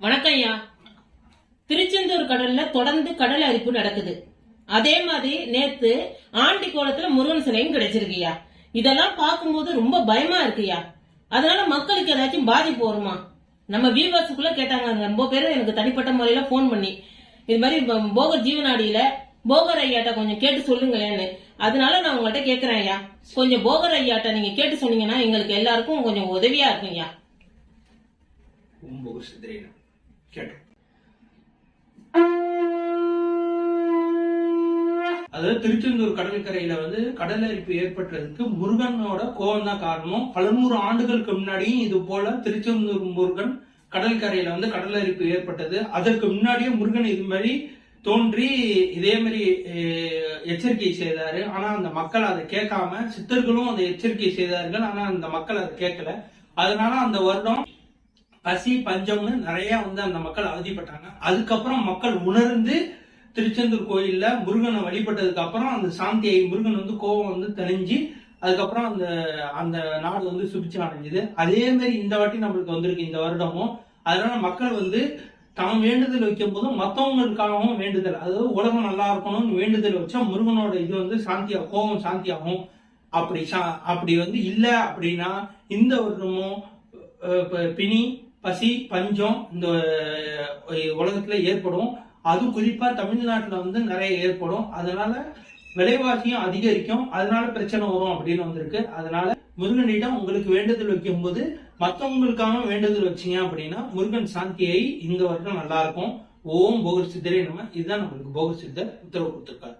வணக்கம் ஐயா. திருச்செந்தூர் கடல்ல தொடர்ந்து கடல் அரிப்பு நடக்குது. அதே மாதிரி நேத்து ஆண்டி கோலத்துல முருகன் சிலையும் கிடைச்சிருக்குய்யா இதெல்லாம் பார்க்கும்போது ரொம்ப பயமா இருக்குயா அதனால மக்களுக்கு ஏதாச்சும் பாதிப்பு வருமா? நம்ம வியூவர்ஸுக்குள்ள கேட்டாங்க ரொம்ப பேர் எனக்கு தனிப்பட்ட முறையில ஃபோன் பண்ணி இது மாதிரி போகர் ஜீவனாடியில போகர் ஐயாட்ட கொஞ்சம் கேட்டு சொல்லுங்களேன்னு. அதனால நான் உங்கள்கிட்ட கேக்குறேன் ஐயா. கொஞ்சம் போகர் ஐயாட்ட நீங்க கேட்டு சொன்னீங்கன்னா எங்களுக்கு எல்லாருக்கும் கொஞ்சம் உதவியா இருக்கும் ஐயா. கேட்டோம் அதாவது திருச்செந்தூர் கடற்கரையில வந்து கடல் அரிப்பு ஏற்பட்டதுக்கு முருகனோட கோவம் தான் காரணம் பல நூறு ஆண்டுகளுக்கு முன்னாடியும் இது போல திருச்செந்தூர் முருகன் கடற்கரையில வந்து கடல் அரிப்பு ஏற்பட்டது அதற்கு முன்னாடியே முருகன் இது மாதிரி தோன்றி இதே மாதிரி எச்சரிக்கை செய்தாரு ஆனா அந்த மக்கள் அதை கேட்காம சித்தர்களும் அதை எச்சரிக்கை செய்தார்கள் ஆனா அந்த மக்கள் அதை கேட்கல அதனால அந்த வருடம் பசி பஞ்சம்னு நிறைய வந்து அந்த மக்கள் அவதிப்பட்டாங்க. அதுக்கப்புறம் மக்கள் உணர்ந்து திருச்செந்தூர் கோயில்ல முருகனை வழிபட்டதுக்கு அப்புறம் அந்த சாந்தியை முருகன் வந்து கோபம் வந்து தெளிஞ்சு அதுக்கப்புறம் அந்த அந்த நாடு வந்து சுபிச்சு அடைஞ்சுது. அதே மாதிரி இந்த வாட்டி நம்மளுக்கு வந்திருக்கு இந்த வருடமும். அதனால மக்கள் வந்து தாம் வேண்டுதல் வைக்கும் போதும் மற்றவங்களுக்காகவும் வேண்டுதல். அதாவது உலகம் நல்லா இருக்கணும்னு வேண்டுதல் வச்சா முருகனோட இது வந்து சாந்தியா கோபம் சாந்தியாகும். அப்படி சா- அப்படி வந்து இல்லை அப்படின்னா இந்த வருடமும் பிணி பசி பஞ்சம் இந்த உலகத்துல ஏற்படும். அது குறிப்பா தமிழ்நாட்டுல வந்து நிறைய ஏற்படும். அதனால விலைவாசியும் அதிகரிக்கும். அதனால பிரச்சனை வரும் அப்படின்னு வந்திருக்கு. அதனால முருகனிடம் உங்களுக்கு வேண்டுதல் வைக்கும் போது மற்றவங்களுக்காக வேண்டுதல் வச்சீங்க அப்படின்னா முருகன் சாந்தியை இந்த வருடம் நல்லா இருக்கும். ஓம் போகர் சித்தரே நம்ம இதுதான் நம்மளுக்கு போகர் சித்தர் உத்தரவு கொடுத்துருக்காரு.